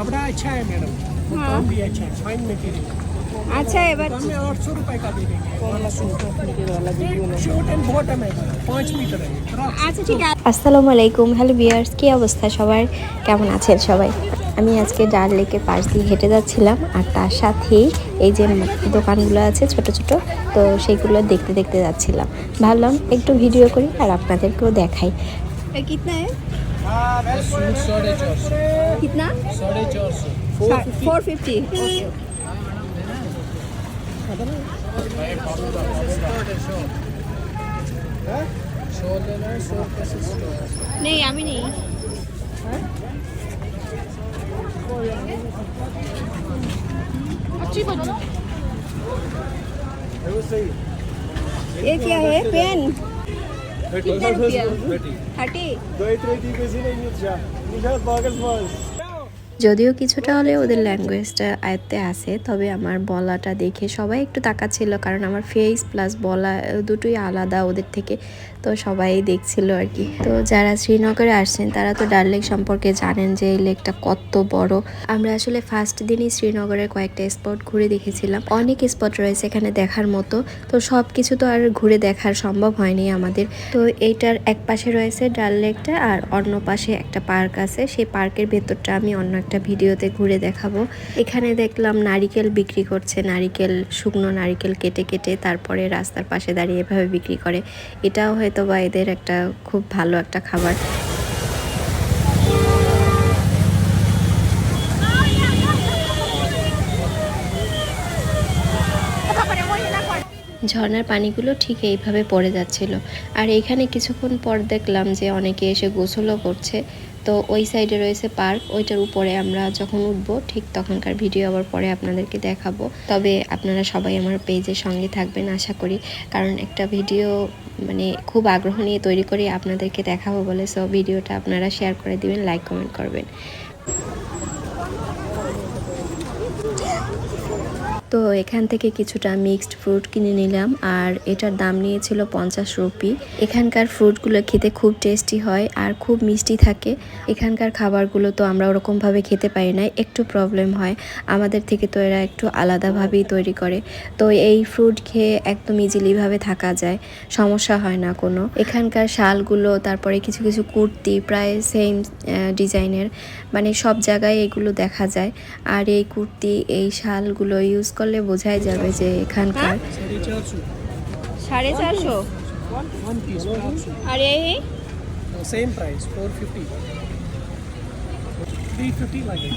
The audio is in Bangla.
कपड़ा अच्छा है मैडम हाँ। काम भी अच्छा है फाइन मटेरियल আচ্ছা এবার तो हमें आठ सौ रुपए का दे देंगे शॉर्ट एंड बॉटम है पाँच मीटर है फ्रॉक আচ্ছা ঠিক আছে আসসালামু আলাইকুম হ্যালো বিয়ার্স কি অবস্থা সবার কেমন আছেন সবাই আমি আজকে ডাল লেকের পাশ দিয়ে হেঁটে যাচ্ছিলাম আর তার সাথেই এই যে দোকানগুলো আছে ছোট ছোট তো সেইগুলো দেখতে দেখতে যাচ্ছিলাম ভাবলাম একটু ভিডিও করি আর আপনাদেরকেও দেখাই কিতনা कितना? Four fifty. नहीं हमें नहीं। अच्छी बच्ची ये क्या है? Pen. Kinder Bier. 30. 30? 32 Benzine in Yutja. Nicht aus Wagens Mals. যদিও কিছুটা হলে ওদের ল্যাঙ্গুয়েজটা আয়ত্তে আছে, তবে আমার বলাটা দেখে সবাই একটু তাকাচ্ছিল, কারণ আমার ফেস প্লাস বলা দুটোই আলাদা ওদের থেকে, তো সবাই দেখছিল আর কি। তো যারা শ্রীনগরে আসছেন, তারা তো ডাল লেক সম্পর্কে জানেন যে এই লেকটা কত বড়। আমরা আসলে ফার্স্ট দিনই শ্রীনগরের কয়েকটা স্পট ঘুরে দেখেছিলাম। অনেক স্পট রয়েছে এখানে দেখার মতো, তো সব কিছু তো আর ঘুরে দেখার সম্ভব হয়নি আমাদের। তো এইটার এক পাশে রয়েছে ডাল লেকটা আর অন্য পাশে একটা পার্ক আছে, সেই পার্কের ভেতরটা আমি অন্য একটা ভিডিওতে ঘুরে দেখাবো। এখানে দেখলাম নারিকেল বিক্রি করছে, নারিকেল, শুকনো নারিকেল কেটে কেটে তারপরে রাস্তার পাশে দাঁড়িয়ে এভাবে বিক্রি করে। এটাও হয়তো বা এদের একটা খুব ভালো একটা খাবার। ঝর্ণার পানিগুলো ঠিক এইভাবে পড়ে যাচ্ছিল। আর এখানে কিছুক্ষণ পর দেখলাম যে অনেকে এসে গোসলও করছে। তো ওই সাইডে রয়েছে পার্ক, ওইটার উপরে আমরা যখন উঠবো, ঠিক তখনকার ভিডিও আবার পরে আপনাদেরকে দেখাবো। তবে আপনারা সবাই আমার পেজের সঙ্গে থাকবেন, আশা করি। কারণ একটা ভিডিও মানে খুব আগ্রহ নিয়ে তৈরি করি আপনাদেরকে দেখাবো বলে সো ভিডিওটা আপনারা শেয়ার করে দিবেন লাইক কমেন্ট করবেন। তো এখান থেকে কিছুটা মিক্সড ফ্রুট কিনে নিলাম আর এটার দাম নিয়েছিল পঞ্চাশ রুপি। এখানকার ফ্রুটগুলো খেতে খুব টেস্টি হয় আর খুব মিষ্টি থাকে। এখানকার খাবারগুলো তো আমরা ওরকমভাবে খেতে পারি না, একটু প্রবলেম হয়। আমাদের থেকে তো এরা একটু আলাদাভাবেই তৈরি করে। তো এই ফ্রুট খেয়ে একদম ইজিলিভাবে থাকা যায়, সমস্যা হয় না কোনো। এখানকার শালগুলো, তারপরে কিছু কিছু কুর্তি, প্রায় সেম ডিজাইনের মানে সব জায়গায় এগুলো দেখা যায়। আর এই কুর্তি, এই শালগুলো ইউজ করলে বোঝাই যাবে যে এখানকার সাড়ে চারশো? আর এই same price four fifty fifty লাগে